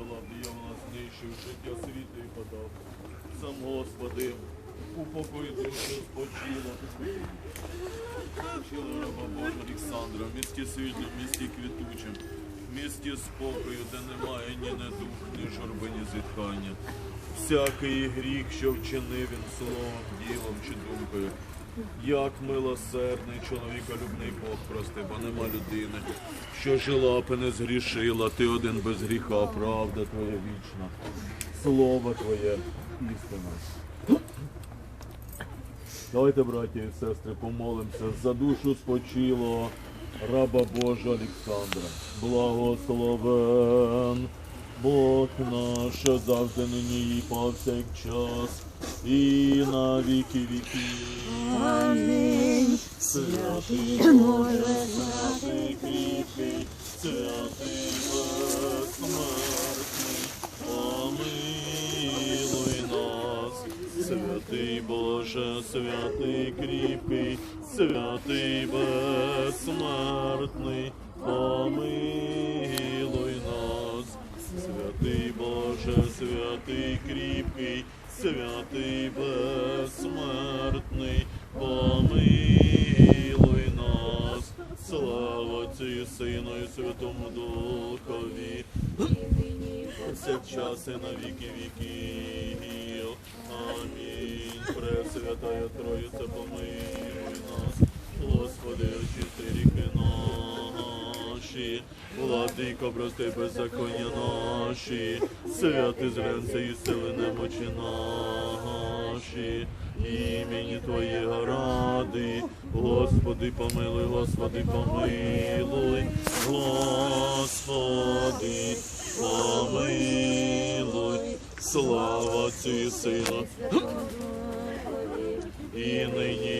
здолав, диявола знищив, життя світу і подав. Сам Господи, упокой душу спочило. Спочило раба Божа Олександра, в місті світлі, в місті квітучим, в місті спокою, де немає ні недух, ні журби, ні зітхання. Всякий гріх, що вчинив він словом, ділом чи думкою. Як милосердний чоловіколюбний Бог прости, бо нема людини, що жила б і не згрішила, ти один без гріха, правда твоя вічна, слово твоє істина. Давайте, браті і сестри, помолимося за душу спочилого раба Божа Олександра. Благословен Бог наш, завжди нині і повсякчас, і на віки віків. Амінь. Святий Боже, святий кріпкий, святий безсмертний, помилуй нас. Святий Боже, святий кріпкий, святий безсмертний, помилуй святий кріпкий, святий безсмертний, помилуй нас. Слава Отцю Сину і Святому Духові, повсякчас і на віки віків. Амінь. Пресвятая Троїця, помилуй нас. Господи, очисти ріки наші, владико, прости беззаконня наші, святи зренце і сили немочі наші, імені Твоєго ради, Господи, помилуй, Господи, помилуй, Господи, помилуй, слава Отцю і Сину, і нині,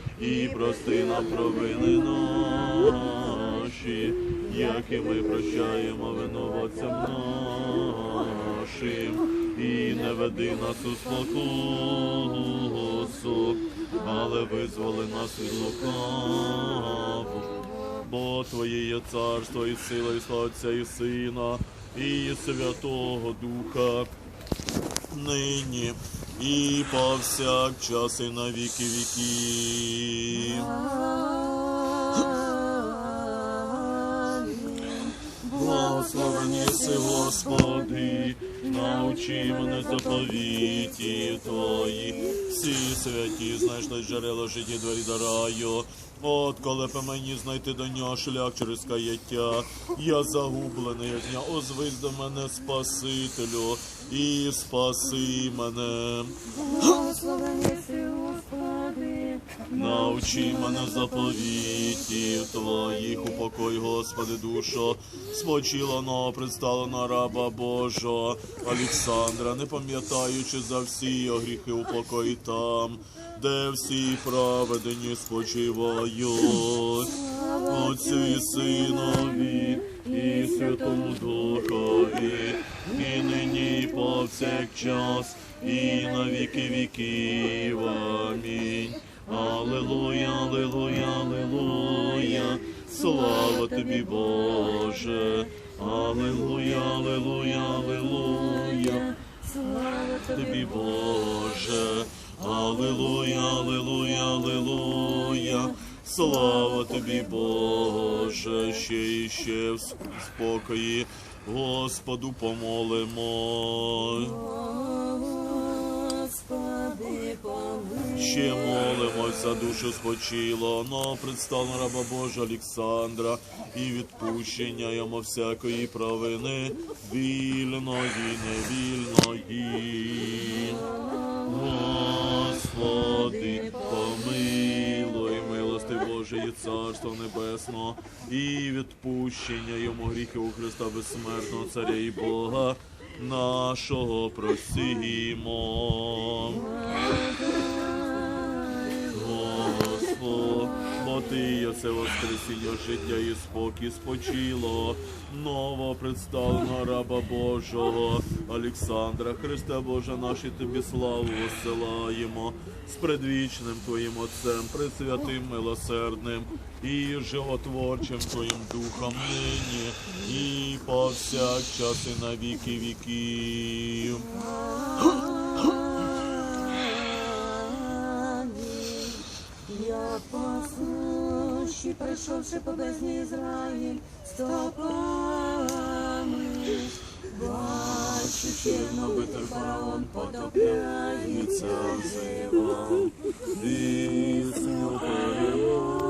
і прости нам провини наші, як і ми прощаємо винуватцям нашим, і не веди нас у спокусу, але визволи нас від лукавого. Бо Твоє є царство і сила, і слава Отця і Сина, і Святого Духа, нині і повсякчас, і на віки віків. Благословен єси, Господи, научи мене заповіті Твої, всі святі, знайшли джерело житті двері до раю. От коли б мені знайти до нього шлях через каяття, я загублений від дня, озвись до мене, Спасителю, і спаси мене. Благословен єси, Господи, Научи мене заповітів твоїх, упокой, Господи, душо, спочиланого, представлена раба Божого Олександра, не пам'ятаючи за всі його гріхи, упокой там, де всі праведені спочивають. Отцю і Синові, і Святому Духові, і нині, і повсякчас, і на віки віків. Амінь. Аллилуйя, аллилуйя, аллилуйя, слава тобі, Боже. Аллилуйя, аллилуйя, аллилуйя, слава тобі, Боже. Аллилуйя, аллилуйя, аллилуйя, слава тобі, Боже. Ще і ще в спокої, Господу помолимо. Ще молимось за душу спочило, но представлено раба Божа Олександра і відпущення йому всякої провини, вільної, невільної. Господи, помилуй, милости Боже і Царство Небесного, і відпущення йому гріхи у Христа безсмертного Царя і Бога нашого просимо. Господь, бо ти це воскресіння життя і спокій спочило, ново представлено раба Божого, Олександра, Христа Божа наші тобі славу осилаємо. З предвічним Твоїм Отцем, пресвятим милосердним і животворчим Твоїм Духом нині і повсякчас і на віки віків. Я послуші, прийшовши по бездні Ізраїль стопами, бачу чорнобитий фараон потопляється Зивав, пісню перемоги,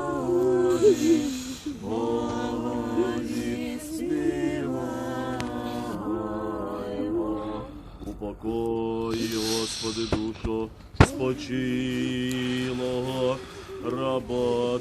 Господі співаємо. Упокой, Господи, душу спочилого, Твого.